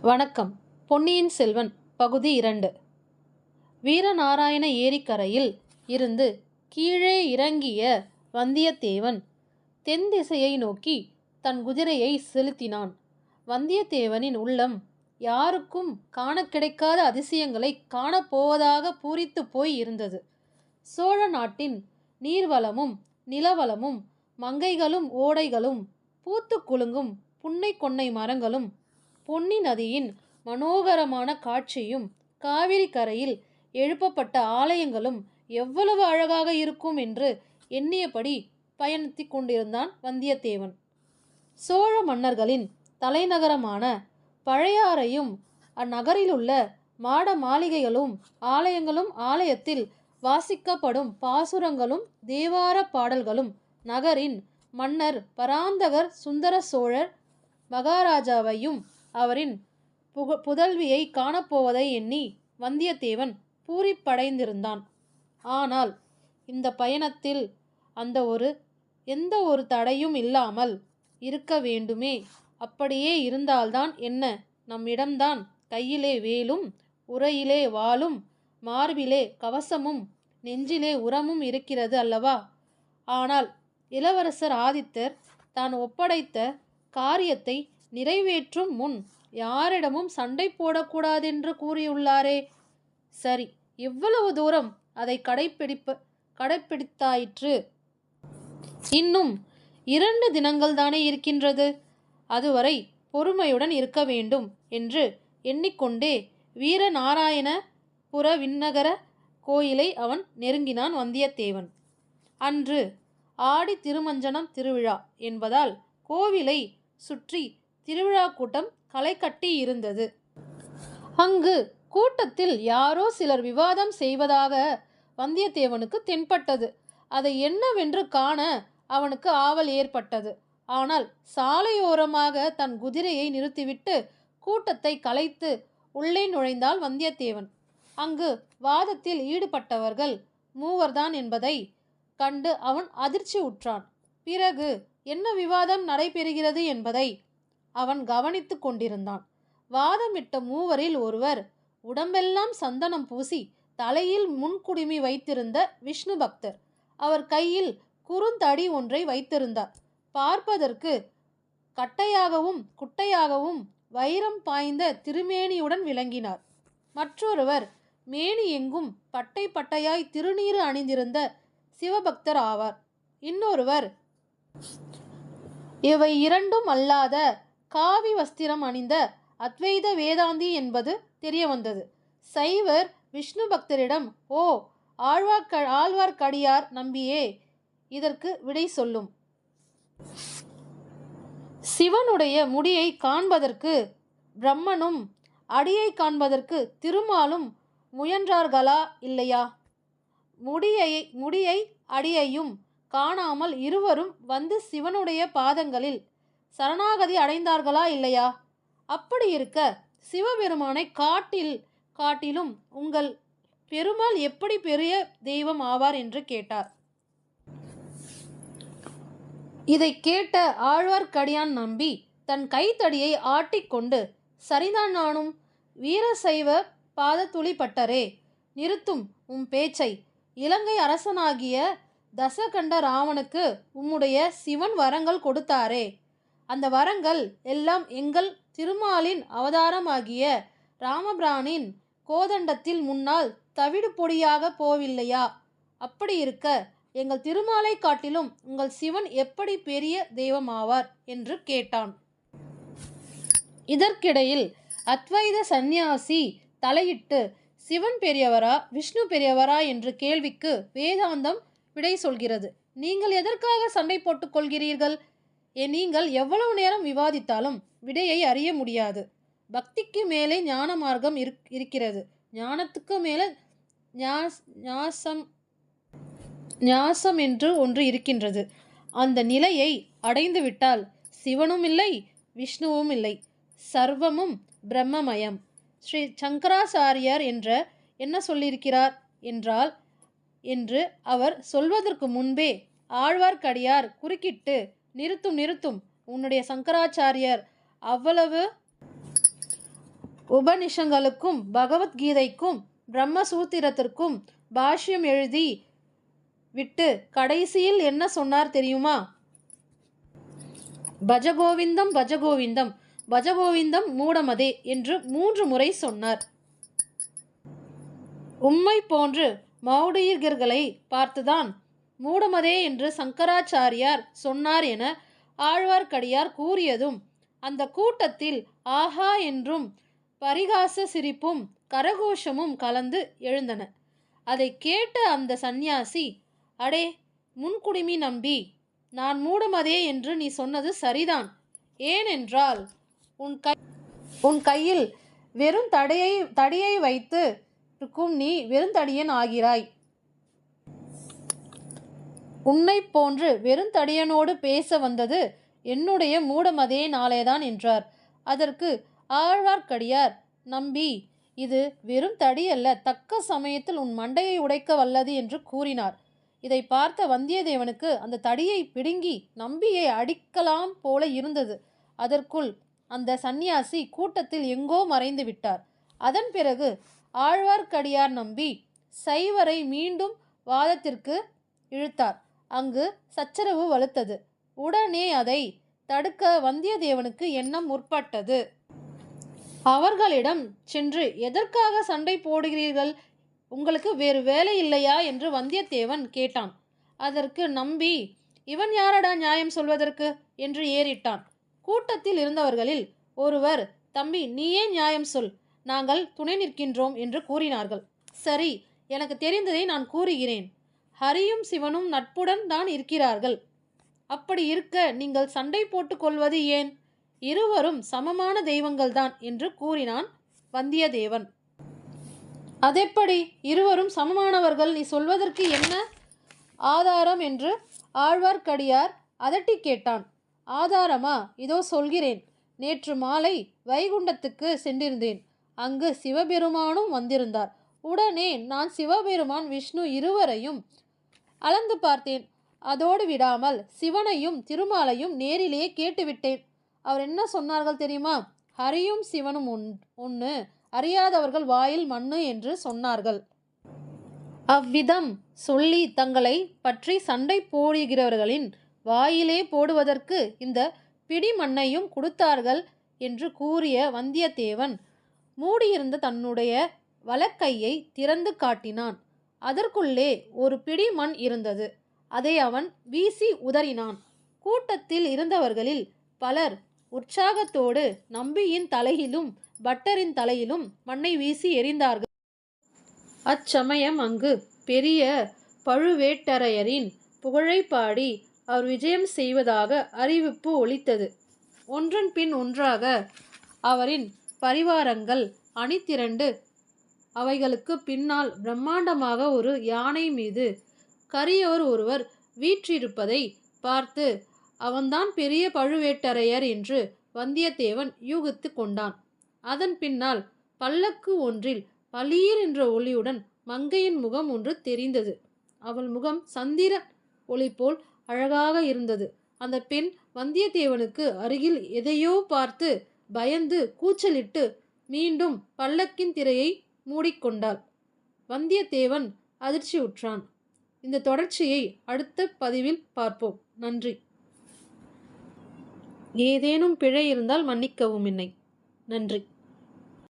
வணக்கம். பொன்னியின் செல்வன் பகுதி இரண்டு. வீரநாராயண ஏரிக்கரையில் இருந்து கீழே இறங்கிய வந்தியத்தேவன் தென் திசையை நோக்கி தன் குதிரையை செலுத்தினான். வந்தியத்தேவனின் உள்ளம் யாருக்கும் காண கிடைக்காத அதிசயங்களை காணப்போவதாக பூரித்துப் போய் இருந்தது. சோழ நாட்டின் நீர்வளமும் நிலவளமும் மங்கைகளும் ஓடைகளும் பூத்து குலுங்கும் புன்னை கொன்னை மரங்களும் பொன்னி நதியின் மனோகரமான காட்சியும் காவிரி கரையில் எழுப்பப்பட்ட ஆலயங்களும் எவ்வளவு அழகாக இருக்கும் என்று எண்ணியபடி பயணித்து கொண்டிருந்தான் வந்தியத்தேவன். சோழ மன்னர்களின் தலைநகரமான பழையாறையும் அந்நகரிலுள்ள மாட மாளிகைகளும் ஆலயங்களும் ஆலயத்தில் வாசிக்கப்படும் பாசுரங்களும் தேவார பாடல்களும் நகரின் மன்னர் பராந்தகர் சுந்தர சோழர் மகாராஜாவையும் அவரின் புக புதல்வியை காணப்போவதை எண்ணி வந்தியத்தேவன் பூரிப்படைந்திருந்தான். ஆனால் இந்த பயணத்தில் அந்த ஒரு எந்த ஒரு தடையும் இல்லாமல் இருக்க வேண்டுமே. அப்படியே இருந்தால்தான் என்ன? நம்மிடம்தான் கையிலே வேலும் உரையிலே வாளும் மார்பிலே கவசமும் நெஞ்சிலே உரமும் இருக்கிறது அல்லவா? ஆனால் இளவரசர் ஆதித்தர் தான் ஒப்படைத்த காரியத்தை நிறைவேற்றும் முன் யாரிடமும் சண்டை போடக்கூடாதென்று கூறியுள்ளாரே. சரி இவ்வளவு தூரம் அதை கடைப்பிடிப்ப கடைப்பிடித்தாயிற்று. இன்னும் இரண்டு தினங்கள் தானே இருக்கின்றது. அதுவரை பொறுமையுடன் இருக்க வேண்டும் என்று எண்ணிக்கொண்டே வீரநாராயண விண்ணகர கோயிலை அவன் நெருங்கினான் வந்தியத்தேவன். அன்று ஆடி திருமஞ்சனம் திருவிழா என்பதால் கோவிலை சுற்றி திருவிழா கூட்டம் களை கட்டி இருந்தது. அங்கு கூட்டத்தில் யாரோ சிலர் விவாதம் செய்வதாக வந்தியத்தேவனுக்கு தென்பட்டது. அதை என்னவென்று காண அவனுக்கு ஆவல் ஏற்பட்டது. ஆனால் சாலையோரமாக தன் குதிரையை நிறுத்திவிட்டு கூட்டத்தை கலைத்து உள்ளே நுழைந்தால் வந்தியத்தேவன். அங்கு வாதத்தில் ஈடுபட்டவர்கள் மூவர்தான் என்பதை கண்டு அவன் அதிர்ச்சி உற்றான் பிறகு என்ன விவாதம் நடைபெறுகிறது என்பதை அவன் கவனித்து கொண்டிருந்தான். வாதமிட்ட மூவரில் ஒருவர் உடம்பெல்லாம் சந்தனம் பூசி தலையில் முன்குடுமி வைத்திருந்த விஷ்ணு பக்தர். அவர் கையில் குறுந்தடி ஒன்றை வைத்திருந்தார். பார்ப்பதற்கு கட்டையாகவும் குட்டையாகவும் வைரம் பாய்ந்த திருமேனியுடன் விளங்கினார். மற்றொருவர் மேனி எங்கும் பட்டை பட்டையாய் திருநீறு அணிந்திருந்த சிவபக்தர் ஆவார். இன்னொருவர் இவை இரண்டும் அல்லாத காவி வஸ்திரம் அணிந்த அத்வைத வேதாந்தி என்பது தெரிய வந்தது சைவர் விஷ்ணு பக்தரிடம் ஓ ஆழ்வார்க்க ஆழ்வார்க்கடியார் நம்பியே இதற்கு விடை சொல்லும். சிவனுடைய முடியை காண்பதற்கு பிரம்மனும் அடியை காண்பதற்கு திருமாலும் முயன்றார்களா இல்லையா? முடியை முடியை அடியையும் காணாமல் இருவரும் வந்து சிவனுடைய பாதங்களில் சரணாகதி அடைந்தார்களா இல்லையா? அப்படி இருக்க சிவபெருமானை காட்டில் காட்டிலும் உங்கள் பெருமாள் எப்படி பெரிய தெய்வம் ஆவார் என்று கேட்டார். இதை கேட்ட ஆழ்வார்க்கடியான் நம்பி தன் கைத்தடியை ஆட்டிக்கொண்டு சரிதான் நானும் வீரசைவ பாதத்துளி பட்டரே நிறுத்தும் உம் பேச்சை. இலங்கை அரசனாகிய தசகண்ட ராவனுக்கு உம்முடைய சிவன் வரங்கள் கொடுத்தாரே. அந்த வரங்கள் எல்லாம் எங்கள் திருமாலின் அவதாரமாகிய ராமபிரானின் கோதண்டத்தில் முன்னால் தவிடு பொடியாக போவில்லையா? அப்படி இருக்க எங்கள் திருமாலை காட்டிலும் உங்கள் சிவன் எப்படி பெரிய தெய்வமாவார்? என்று கேட்டான். இதற்கிடையில் அத்வைத சந்நியாசி தலையிட்டு சிவன் பெரியவரா விஷ்ணு பெரியவரா? என்ற கேள்விக்கு வேதாந்தம் விடை சொல்கிறது. நீங்கள் எதற்காக சண்டை போட்டுக் கொள்கிறீர்கள்? நீங்கள் எவ்வளவு நேரம் விவாதித்தாலும் விடையை அறிய முடியாது. பக்திக்கு மேலே ஞான மார்க்கம் இருக்கிறது. ஞானத்துக்கு மேலே ஞாஸ் ஞாசம் ஞாசம் என்று ஒன்று இருக்கின்றது. அந்த நிலையை அடைந்துவிட்டால் சிவனும் இல்லை விஷ்ணுவும் இல்லை. சர்வமும் பிரம்மமயம். ஸ்ரீ சங்கராச்சாரியார் என்ற என்ன சொல்லியிருக்கிறார் என்றால் என்று அவர் சொல்வதற்கு முன்பே ஆழ்வார்க்கடியார் குறுக்கிட்டு நிறுத்தும் நிறுத்தும். உன்னுடைய சங்கராச்சாரியர் அவ்வளவு உபனிஷங்களுக்கும் பகவத்கீதைக்கும் பிரம்மசூத்திரத்திற்கும் பாஷ்யம் எழுதி விட்டு கடைசியில் என்ன சொன்னார் தெரியுமா? பஜகோவிந்தம் பஜகோவிந்தம் பஜகோவிந்தம் மூடமதே என்று மூன்று முறை சொன்னார். உம்மை போன்று மௌடீர்களை பார்த்துதான் மூடமதே என்று சங்கராச்சாரியார் சொன்னார் என ஆழ்வார்க்கடியார் கூறியதும் அந்த கூட்டத்தில் ஆஹா என்றும் பரிகாச சிரிப்பும் கரகோஷமும் கலந்து எழுந்தன. அதை கேட்ட அந்த சந்நியாசி அடே முன்குடுமி நம்பி நான் மூடமதே என்று நீ சொன்னது சரிதான். ஏனென்றால் உன் கை உன் கையில் வெறும் தடையை தடியை வைத்து இருக்கும் நீ வெறுந்தடியன் ஆகிறாய். உன்னைப் போன்று வெறுந்தடியனோடு பேச வந்தது என்னுடைய மூடமதே நாளேதான் என்றார். அதற்கு ஆழ்வார்க்கடியார் நம்பி இது வெறும் தடியல்ல தக்க சமயத்தில் உன் மண்டையை உடைக்க வல்லது என்று கூறினார். இதை பார்த்த வந்தியத்தேவனுக்கு அந்த தடியை பிடுங்கி நம்பியை அடிக்கலாம் போல இருந்தது. அதற்குள் அந்த சந்நியாசி கூட்டத்தில் எங்கோ மறைந்து விட்டார். அதன் பிறகு ஆழ்வார்க்கடியார் நம்பி சைவரை மீண்டும் வாதத்திற்கு இழுத்தார். அங்கு சச்சரவு வலுத்தது. உடனே அதை தடுக்க வந்தியத்தேவனுக்கு எண்ணம் முற்பட்டது. அவர்களிடம் சென்று எதற்காக சண்டை போடுகிறீர்கள்? உங்களுக்கு வேறு வேலை இல்லையா? என்று வந்தியத்தேவன் கேட்டான். அதற்கு நம்பி இவன் யாரடா நியாயம் சொல்வதற்கு? என்று ஏறிட்டான். கூட்டத்தில் இருந்தவர்களில் ஒருவர் தம்பி நீயே நியாயம் சொல். நாங்கள் துணை நிற்கின்றோம் என்று கூறினார்கள். சரி எனக்கு தெரிந்ததை நான் கூறுகிறேன். ஹரியும் சிவனும் நட்புடன் தான் இருக்கிறார்கள். அப்படி இருக்க நீங்கள் சண்டை போட்டுக்கொள்வது ஏன்? இருவரும் சமமான தெய்வங்கள்தான் என்று கூறினான் வந்தியத்தேவன். அதெப்படி? இருவரும் சமமானவர்கள் நீ சொல்வதற்கு என்ன? ஆதாரம் என்று ஆழ்வார்க்கடியார் அதட்டி கேட்டான். ஆதாரமா? இதோ சொல்கிறேன். நேற்று மாலை வைகுண்டத்துக்கு சென்றிருந்தேன். அங்கு சிவபெருமானும் வந்திருந்தார். உடனே நான் சிவபெருமான் விஷ்ணு இருவரையும் அளந்து பார்த்தேன். அதோடு விடாமல் சிவனையும் திருமாலையும் நேரிலேயே கேட்டுவிட்டேன். அவர் என்ன சொன்னார்கள் தெரியுமா? ஹரியும் சிவனும் ஒன் ஒன்று அறியாதவர்கள் வாயில் மண்ணு என்று சொன்னார்கள். அவ்விதம் சொல்லி தங்களை பற்றி சண்டை போடுகிறவர்களின் வாயிலே போடுவதற்கு இந்த பிடி மண்ணையும் கொடுத்தார்கள் என்று கூறிய வந்தியத்தேவன் மூடியிருந்த தன்னுடைய வலக்கையை திறந்து காட்டினான். அதற்குள்ளே ஒரு பிடி மண் இருந்தது. அதை அவன் வீசி உதறினான். கூட்டத்தில் இருந்தவர்களில் பலர் உற்சாகத்தோடு நம்பியின் தலையிலும் பட்டரின் தலையிலும் மண்ணை வீசி எறிந்தார்கள். அச்சமயம் அங்கு பெரிய பழுவேட்டரையரின் புகழை பாடி அவர் விஜயம் செய்வதாக அறிவிப்பு ஒலித்தது. ஒன்றன் பின் ஒன்றாக அவரின் பரிவாரங்கள் அணிதிரண்டு அவைகளுக்கு பின்னால் பிரம்மாண்டமாக ஒரு யானை மீது கரியவர் ஒருவர் வீற்றிருப்பதை பார்த்து அவன்தான் பெரிய பழுவேட்டரையர் என்று வந்தியத்தேவன் யூகித்து கொண்டான். அதன் பின்னால் பல்லக்கு ஒன்றில் பளீர் என்ற ஒளியுடன் மங்கையின் முகம் ஒன்று தெரிந்தது. அவள் முகம் சந்திர ஒளி போல் அழகாக இருந்தது. அந்த பெண் வந்தியத்தேவனுக்கு அருகில் எதையோ பார்த்து பயந்து கூச்சலிட்டு மீண்டும் பல்லக்கின் திரையை மூடிக்கொண்டாள். வந்தியத்தேவன் அதிர்ச்சியுற்றான். இந்த தொடர்ச்சியை அடுத்த பதிவில் பார்ப்போம். நன்றி. ஏதேனும் பிழை இருந்தால் மன்னிக்கவும் என்னை. நன்றி.